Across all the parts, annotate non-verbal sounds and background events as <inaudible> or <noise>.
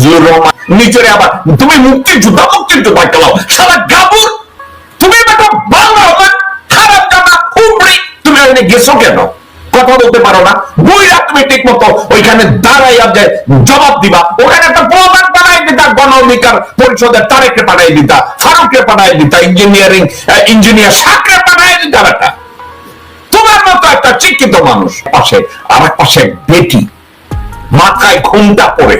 ফজলুর রহমান খেলাও সারা গাবুর তুমি খারাপ তুমি ওখানে গেছো কেন? কথা বলতে পারো না। বইরা তুমি ঠিক মতো ওইখানে দাঁড়াইয়া যে জবাব দিবা। ওখানে একটা প্রমাণ বানাই দিতা গণ পরিষদের তারেককে পাঠাই দিতা, ফারুককে পাঠাই দিতা, ইঞ্জিনিয়ারিং ইঞ্জিনিয়ার সাকরে পাঠাই দিতা একটা। তোমার মতো একটা শিক্ষিত মানুষ পাশে আর পাশে বেটি, মাথায় ঘুমটা পড়ে।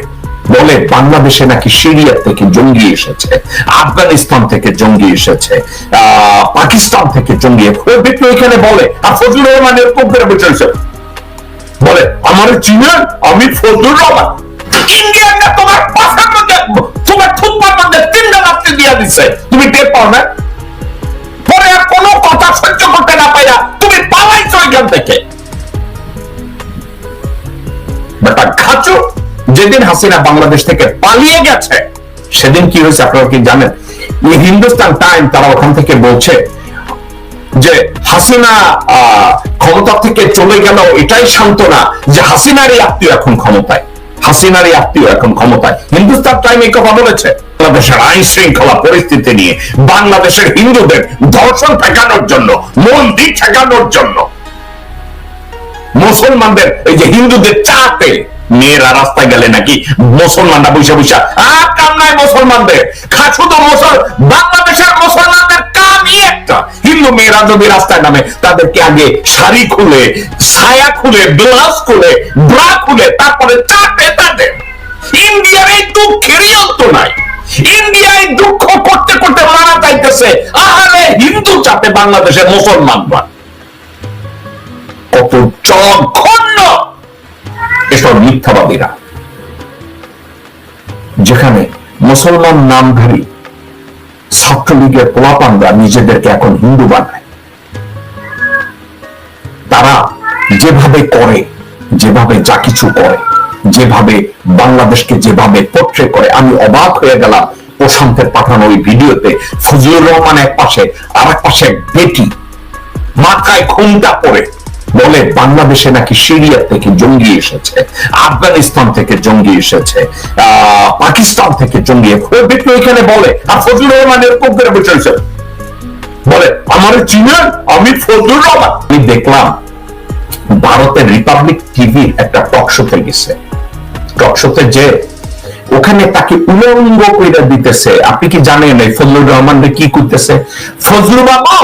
বলে বাংলাদেশে নাকি সিরিয়া থেকে জঙ্গি এসেছে, আফগানিস্তান থেকে জঙ্গি এসেছে পাকিস্তান থেকে জঙ্গি ব্যক্তি ওইখানে বলে, আর ফজলুর রহমানের পক্ষে বসেছে বলে, আমার চিনেন আমি ফজলুর রহমান। ইন্ডিয়ানরা তোমার পাশের মধ্যে তোমার থুপার মধ্যে তিনটা রাত্রি দিয়ে দিচ্ছে তুমি টের পাও না? যেদিন হাসিনা বাংলাদেশ থেকে পালিয়ে গেছে। সেদিন কি হয়েছে আপনারা কি জানেন? এই হিন্দুস্তান টাইম তারা ওখান থেকে বলছে যে হাসিনা ক্ষমতা থেকে চলে গেল এটাই সান্ত্বনা যে হাসিনারই আত্মীয় এখন ক্ষমতায়। হাসিনারই আত্মীয় এখন ক্ষমতায়। হিন্দুস্তান টাইম এই কথা বলেছে। বাংলাদেশের আইন শৃঙ্খলা পরিস্থিতি নিয়ে বাংলাদেশের হিন্দুদের ধর্ষণ ঠেকানোর জন্য, মন্দির ঠেকানোর জন্য। মুসলমানদের এই যে হিন্দুদের চাতে মেয়েরা রাস্তায় গেলে নাকি মুসলমানরা বৈশা বৈশা আর কাম নাই মুসলমানদের। খা- শুধু মুসল, বাংলাদেশের মুসলমানদের কামই একটা। হিন্দু মেয়েরা যদি রাস্তায় নামে, তাদেরকে আগে শাড়ি খুলে, ছায়া খুলে, ব্লাউজ খুলে, ব্রা খুলে, তারপরে চাপে তাদের ইন্ডিয়ার এই দুঃখেরই অন্ত নাই। ইন্ডিয়ায় দুঃখ করতে করতে মারা যাইতেছে। আহারে হিন্দু চাপে বাংলাদেশের মুসলমানরা। কত জঘন্য এসব মিথ্যাবাদীরা। যেখানে মুসলমান নামধারী ছাত্রলীগের পোলাপানরা নিজেদেরকে এখন হিন্দু বানায়। তারা যেভাবে করে, যেভাবে যা কিছু করে, যেভাবে বাংলাদেশকে যেভাবে পোট্রে করে, আমি অবাক হয়ে গেলাম প্রশান্তের পাঠানো ওই ভিডিওতে ফজলুর রহমান এক পাশে আর এক পাশে বেটি, মাথায় ঘুমটা পড়ে। বলে বাংলাদেশে নাকি সিরিয়া থেকে জঙ্গি এসেছে, আফগানিস্তান থেকে জঙ্গি এসেছে পাকিস্তান থেকে জঙ্গি ব্যক্তি ওইখানে বলে, আর ফজলুর রহমান এরকম করে বসেছে বলে, আমার চিনেন আমি ফজলুর রহমান। আমি দেখলাম ভারতের রিপাবলিক টিভির একটা টক শোতে গেছে। টক শোতে যে ওখানে তাকে উলঙ্গ করে দিতেছে। আপনি কি জানেন এই ফজলুর রহমান কি করতেছে ফজলুর বাবু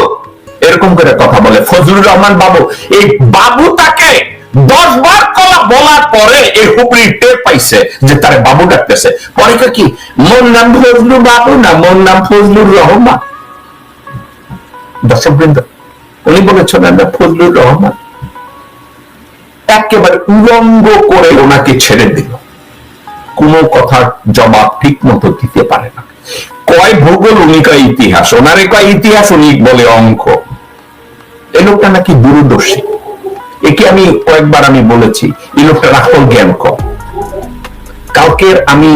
এরকম করে কথা বলে। ফজলুর রহমান বাবু, এই বাবু তাকে দশ বার কলা বলার পরে এই হুবড়ি টের পাইছে যে তারে বাবু ডাকতেছে। পরে কি, মোর নাম ফজলু বাবু না, মোর নাম ফজলুর রহমান? দর্শক বৃন্দ উনি বলেছেন না ফজলুর রহমান। একেবারে উলঙ্গ করে ওনাকে ছেড়ে দিল। কোনো কথার জবাব ঠিক মতো দিতে পারে না। কয় ভূগোল, উনি কয় ইতিহাস। ওনারে কয় ইতিহাস, উনি বলে অঙ্ক। এই লোকটা নাকি দূরদর্শী। একে আমি কয়েকবার আমি বলেছি, এই লোকটা রাখল জ্ঞান কম কালকের আমি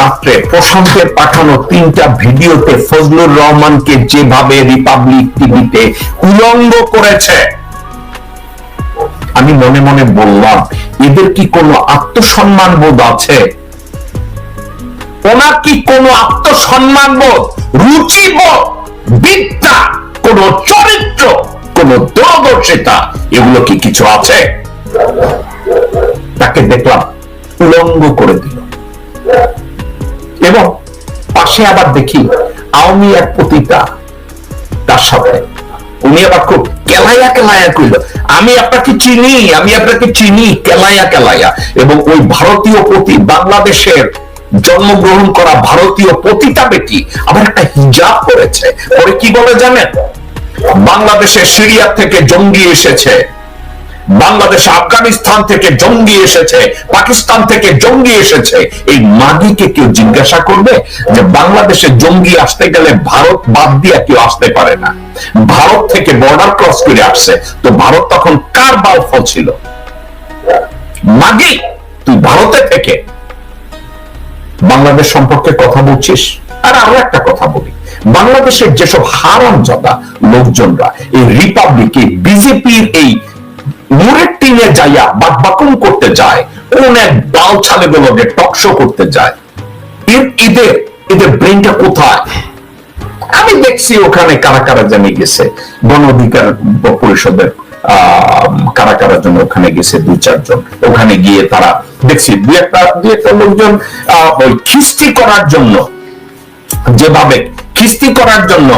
রাত্রে প্রশান্তের পাঠানো তিনটা ভিডিওতে ফজলুর রহমানকে যেভাবে রিপাবলিক টিভিতে উলঙ্গ করেছে, আমি মনে মনে বললাম, এদের কি কোনো আত্মসম্মান বোধ আছে? ওনার কি কোনো আত্মসম্মান বোধ? রুচিবোধ? বিদ্যা? কোন চরিত্র? কোন এগুলো কি কিছু আছে? তাকে দেখলাম উলঙ্গ করে দিল। এবং পাশে আবার দেখি আওয়ামী এক পতিতা তার সাথে। উনি আবার খুব কেলাইয়া কেলাইয়া কইল আমি আপনাকে চিনি, আমি আপনাকে চিনি কেলাইয়া কেলাইয়া এবং ওই ভারতীয় পতি বাংলাদেশের জন্মগ্রহণ করা ভারতীয় পতিতা বেটি আবার একটা হিজাব করেছে পরে কি বলে জানেন? বাংলাদেশের সিরিয়া থেকে জঙ্গি এসেছে। বাংলাদেশ আফগানিস্তান থেকে জঙ্গি এসেছে। পাকিস্তান থেকে জঙ্গি এসেছে। এই মাগিকে কেউ জিজ্ঞাসা করবে যে, বাংলাদেশে জঙ্গি আসতে গেলে ভারত বাদ দিয়া কেউ আসতে পারে না। ভারত থেকে বর্ডার ক্রস করে আসছে। তো ভারত তখন কার বাউফ ছিল? মাগি, তুই ভারতে থেকে। বাংলাদেশ সম্পর্কে কথা বলছিস? আর আরও একটা কথা বলি। বাংলাদেশের যেসব হারামজাদা লোকজনরা। এই রিপাবলিক এই বিজেপির এই মুরের টিনে যাইয়া বাকবাকুম করতে যায়, কোন এক ডাল ছালে গুলোকে টকশো করতে যায়। এর- এদের এদের ব্রেনটা কোথায়? আমি দেখছি ওখানে কারা কারা জানি গেছে। গণ অধিকার পরিষদের কারা কারা জন্য ওখানে গেছে দুই চারজন। ওখানে গিয়ে তারা দেখছি দুই একটা দুই একটা লোকজন ওই খিস্তি করার জন্য যেভাবে খিস্তি করার জন্য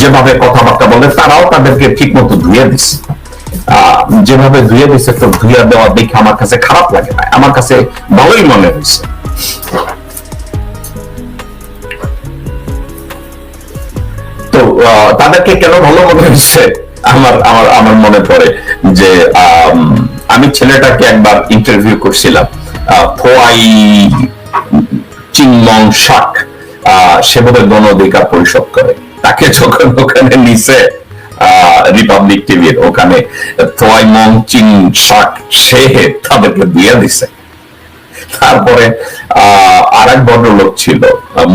যেভাবে কথাবার্তা বলে তারাও তাদেরকে ঠিক মতো ধুয়ে দিচ্ছে যেভাবে ধুয়ে দিচ্ছে তো ধুয়ে দেওয়া দেখে আমার কাছে খারাপ লাগে না। আমার কাছে ভালোই মনে হয়েছে। তো তাদেরকে কেন ভালো মনে হচ্ছে আমার আমার আমার মনে পড়ে যে আম, ছেলেটাকে একবার ইন্টারভিউ করছিলাম। ফোয়াই চিংমং শাক। সে বোধহয় গণ অধিকার পরিষদ করে। তাকে যখন ওখানে নিচে রিপাবলিক টিভির ওখানে থোয়াই মং চিং শাক তাদেরকে দিয়ে দিছে। তারপরে আর এক ছিল,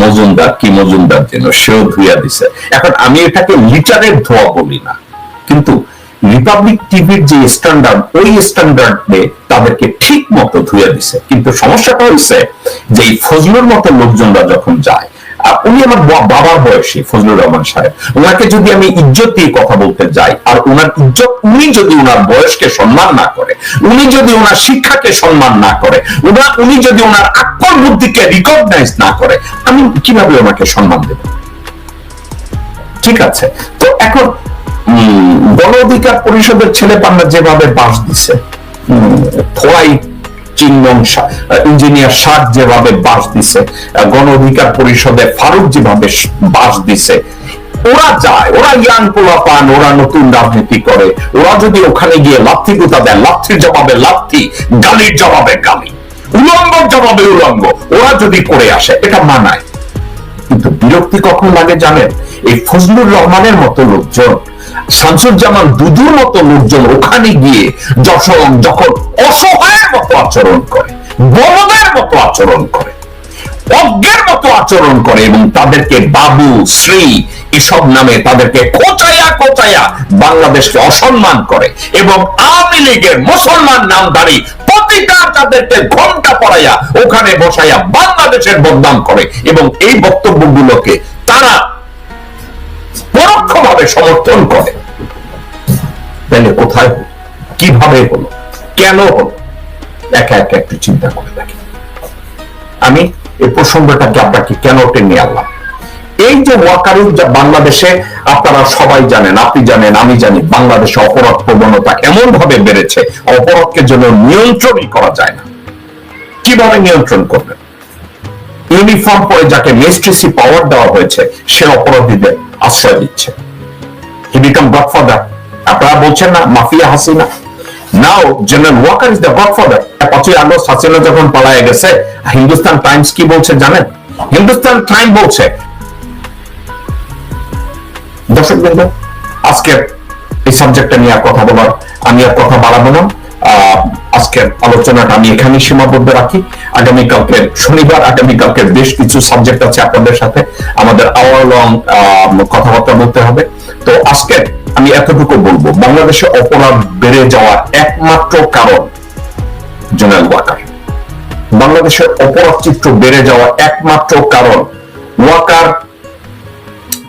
মজুমদার, কি মজুমদার যেন, সেও ধুইয়া দিছে। এখন আমি এটাকে লিটারের ধোয়া বলি না, কিন্তু রিপাবলিক টিভির যে স্ট্যান্ডার্ড ওই স্ট্যান্ডার্ডে তাদেরকে ঠিক মতো ধুয়ে দিছে। কিন্তু সমস্যাটা হচ্ছে যে এই ফজলুর মতো লোকজনরা যখন যায় উনি আমার বাবার বয়সী ফজলুর রহমান সাহেব। ওনাকে যদি আমি ইজ্জত দিয়ে কথা বলতে যাই আর ওনার ইজ্জত উনি যদি ওনার বয়সকে সম্মান না করে উনি যদি ওনার শিক্ষাকে সম্মান না করে উনা উনি যদি ওনার আক্কল বুদ্ধিকে রিকগনাইজ না করে আমি কীভাবে ওনাকে সম্মান দেব? ঠিক আছে? তো এখন গণ অধিকার পরিষদের ছেলে পান্না যেভাবে বাস দিছে উম, থোয়াই ইঞ্জিনিয়ার শাহ যেভাবে বাস দিছে গণ অধিকার পরিষদে ফারুক যেভাবে বাস দিছে, ওরা যায়, ওরা ইয়াং পোলা পান ওরা নতুন রাজনীতি করে, ওরা যদি ওখানে গিয়ে লাথি গুতা দেয় লাথির জবাবে লাথি গালির জবাবে গালি, উলঙ্গ জবাবে উলঙ্গ, ওরা যদি করে আসে, এটা মানায়। কিন্তু বিরক্তি কখন লাগে জানেন? এই ফজলুর রহমানের মতো লোকজন, শামসুজ্জামান দুদুর মতো লোকজন ওখানে গিয়ে যখন যখন অসহায়ের মতো আচরণ করে বলদের মতো আচরণ করে, অজ্ঞের মতো আচরণ করে এবং তাদেরকে বাবু শ্রী এসব নামে তাদেরকে কোচাইয়া কোচাইয়া বাংলাদেশকে অসম্মান করে এবং আওয়ামী লীগের মুসলমান নামধারী প্রতিটা তাদেরকে ঘণ্টা পড়াইয়া ওখানে বসাইয়া বাংলাদেশের বদনাম করে এবং এই বক্তব্যগুলোকে পরোক্ষভাবে সমর্থন করে। তাহলে কোথায় হলো? কীভাবে হলো? কেন হলো? একা একা একটু চিন্তা করে দেখি। আমি এই প্রসঙ্গটাকে আপনাকে কেন টেনে আনলাম? এই যে ওয়াকারুল যা বাংলাদেশে, আপনারা সবাই জানেন, আপনি জানেন, আমি জানি, বাংলাদেশে অপরাধ প্রবণতা এমন ভাবে বেড়েছে, অপরাধকে জন্য নিয়ন্ত্রণই করা যায় না। কীভাবে নিয়ন্ত্রণ করবেন? ইউনিফর্ম পরে যাকে মেস্ট্রেসি পাওয়ার দেওয়া হয়েছে, সে অপরাধীদের আশ্রয় দিচ্ছে। হি বিকাম গডফাদার আপনারা বলছেন না, mafia Hasina. Now general Waker is the godfather পাঁচই আগস্ট হাসিনা যখন পালায় গেছে, হিন্দুস্তান টাইমস কি বলছে জানেন? হিন্দুস্তান টাইম বলছে। দর্শক বৃন্দ আজকের এই সাবজেক্টটা নিয়ে আর কথা বলার আমি আর কথা বাড়াবো না। আজকের আলোচনাটা আমি এখানে সীমাবদ্ধ রাখি। আগামীকালকে শনিবার আগামীকালকে বেশ কিছু সাবজেক্ট আছে আপনাদের সাথে। আমাদের আওয়ার লং কথাবার্তা বলতে হবে। তো আজকে আমি এতটুকু বলব, বাংলাদেশে অপরাধ বেড়ে যাওয়ার একমাত্র কারণ জেনারেল ওয়াকার। বাংলাদেশের অপরাধ চিত্র বেড়ে যাওয়ার একমাত্র কারণ ওয়াকার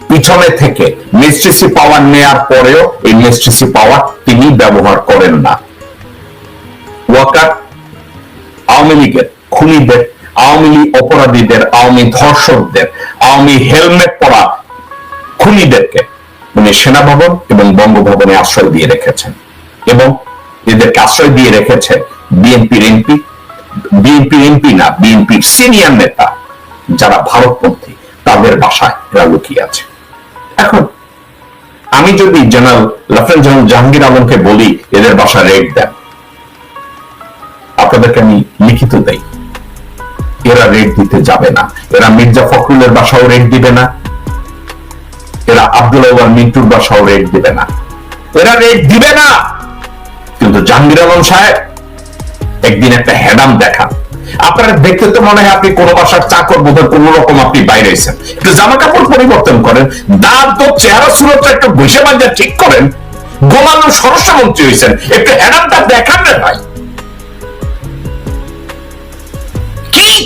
পিছনে থেকে মিস্ট্রেসি পাওয়ার নেয়ার পরেও এই মিস্ট্রেসি পাওয়ার তিনি ব্যবহার করেন না। ওয়াকার আওয়ামী লীগের খুনিদের, আওয়ামী অপরাধীদের, আওয়ামী ধর্ষকদের, আওয়ামী হেলমেট পরা খুনিদেরকে উনি সেনা ভবন এবং বঙ্গভবনে আশ্রয় দিয়ে রেখেছেন। এবং এদেরকে আশ্রয় দিয়ে রেখেছে বিএনপির এমপি বিএনপির এমপি না, বিএনপির সিনিয়র নেতা যারা ভারতপন্থী, তাদের বাসায় এরা লুকিয়ে আছে। এখন আমি যদি জেনারেল লেফটেন্যান্ট জেনারেল জাহাঙ্গীর আলমকে বলি, এদের বাসায় রেড দেন, আপনাদেরকে আমি লিখিত দেই। এরা রেড দিতে যাবে না। এরা মির্জা ফখরুলের বাসাও রেড দিবে না। এরা আব্দুল মিন্টুর বাসাও রেড দিবে না। এরা রেড দিবে না। কিন্তু জাহাঙ্গীর আলম সাহেব, একদিন একটা হ্যাডাম দেখান। আপনার দেখতে তো মনে হয় আপনি কোন বাসার চাকর, বোধহয় কোন রকম আপনি বাইরে এসেছেন একটু জামা কাপড় পরিবর্তন করেন, দাঁত তো চেহারা সুরতটা একটু বসে বাজার ঠিক করেন। গোমানো স্বরাষ্ট্রমন্ত্রী হয়েছেন। একটু হ্যাডামটা দেখান না ভাই।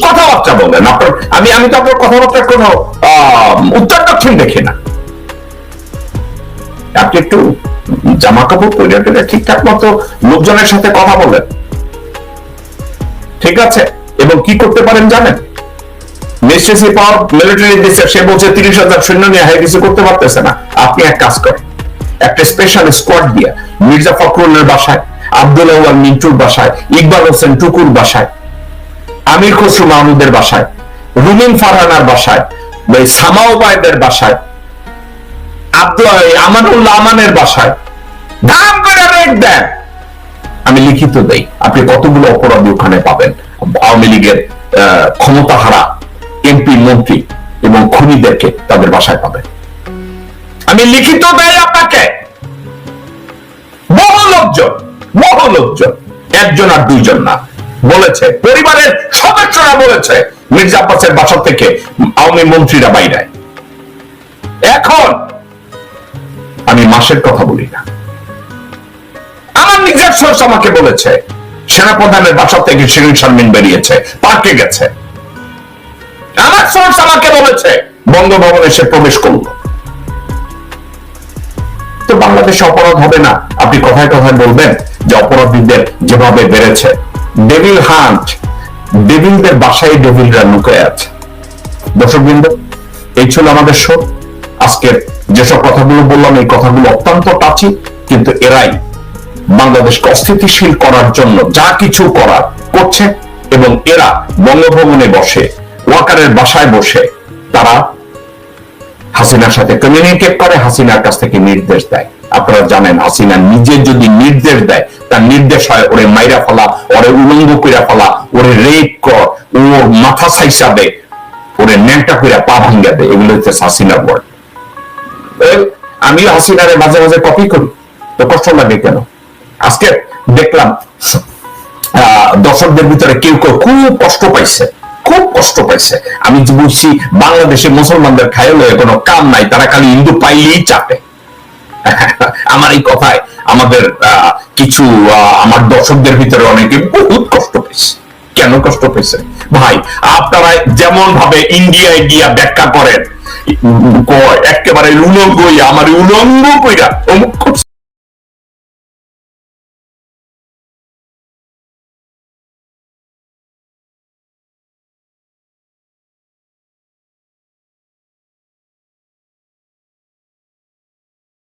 কথাবার্তা বলেন আপনার আমি আমি তো আপনার কথাবার্তার কোনো উত্তর দেখি না। আপনি একটু জামা কাপড় পরে ঠিকঠাক মতো লোকজনের সাথে কথা বলেন। ঠিক আছে? এবং কি করতে পারেন জানেন? মিস্ট্রেসি পাওয়ার মিলিটারি দিচ্ছে সে বলছে তিরিশ হাজার সৈন্য নিয়ে হাই কিছু করতে পারতেছে না। আপনি এক কাজ করেন। একটা স্পেশাল স্কোয়াড দিয়ে মির্জা ফখরুলের বাসায়, আব্দুল আওয়াল মিন্টুর বাসায়, ইকবাল হোসেন টুকুর বাসায় আমির খসরু মাহমুদের বাসায়, রুমিন ফারহানার বাসায় সামাওবায়দের বাসায়, আব্দুল আমানুল্লাহ আমানের বাসায়। করে দেন। আমি লিখিত দেই, আপনি কতগুলো অপরাধী ওখানে পাবেন? আওয়ামী লীগের ক্ষমতাহারা এমপি মন্ত্রী এবং খুনিদেরকে তাদের বাসায় পাবেন। আমি লিখিত দেই আপনাকে। বহু লোকজন বহু লোকজন, একজন আর দুইজন না। বলেছে। পরিবারের সদস্যরা বলেছে, মির্জা আব্বাসের বাসা থেকে আওয়ামী মন্ত্রীরা বাইরে এখন আমি মাসের কথা বলি না। আমার নিজের সোর্স আমাকে বলেছে, সেনাপ্রধানের বাসা থেকে শারমিন বেরিয়েছে, পার্কে গেছে। আমার সোর্স আমাকে বলেছে, বঙ্গভবনে সে প্রবেশ করল। তো বাংলাদেশে অপরাধ হবে না? আপনি কথায় কথায় বলবেন যে অপরাধীদের যেভাবে বেড়েছে ডেভিল হান্ট, ডেভিলদের বাসায় ডেভিলরা লুকে আছে। দর্শকবৃন্দ, এই ছিল আমাদের শো আজকের যেসব কথাগুলো বললাম, এই কথাগুলো অত্যন্ত টাচি কিন্তু এরাই বাংলাদেশকে অস্থিতিশীল করার জন্য যা কিছু করার করছে এবং এরা বঙ্গভবনে বসে, ওয়াকারের বাসায় বসে, তারা হাসিনার সাথে কমিউনিকেট করে, হাসিনার কাছ থেকে নির্দেশ দেয়। আপনারা জানেন, হাসিনা নিজে যদি নির্দেশ দেয় তার নির্দেশ হয়, ওরে মাইরা ফেলা, ওরে উলঙ্গ কইরা ফেলা, ওরে রেপ কর ওর মাথা সাইসাবে ওরে ন্যাংটা কইরা পা ভাঙ্গা দেয় এগুলো হচ্ছে হাসিনার ওয়ার্ড আমিও হাসিনারে মাঝে মাঝে কপি করি, তো কষ্ট লাগে কেন? আজকে দেখলাম দর্শকদের ভিতরে কেউ কেউ খুব কষ্ট পাইছে, খুব কষ্ট পাইছে। আমি যে বলছি, বাংলাদেশে মুসলমানদের খাইলে কোনো কাম নাই, তারা খালি হিন্দু পাইলেই চাপে। <laughs> আমার এই কথায় আমাদের কিছু আমার দর্শকদের ভিতরে অনেকে বহুত কষ্ট পেয়েছে। কেন কষ্ট পেয়েছে? ভাই, আপনারা যেমন ভাবে ইন্ডিয়ায় গিয়া ব্যাখ্যা করেন একেবারে উলঙ্গ আমার উলঙ্গ কইরা অমুক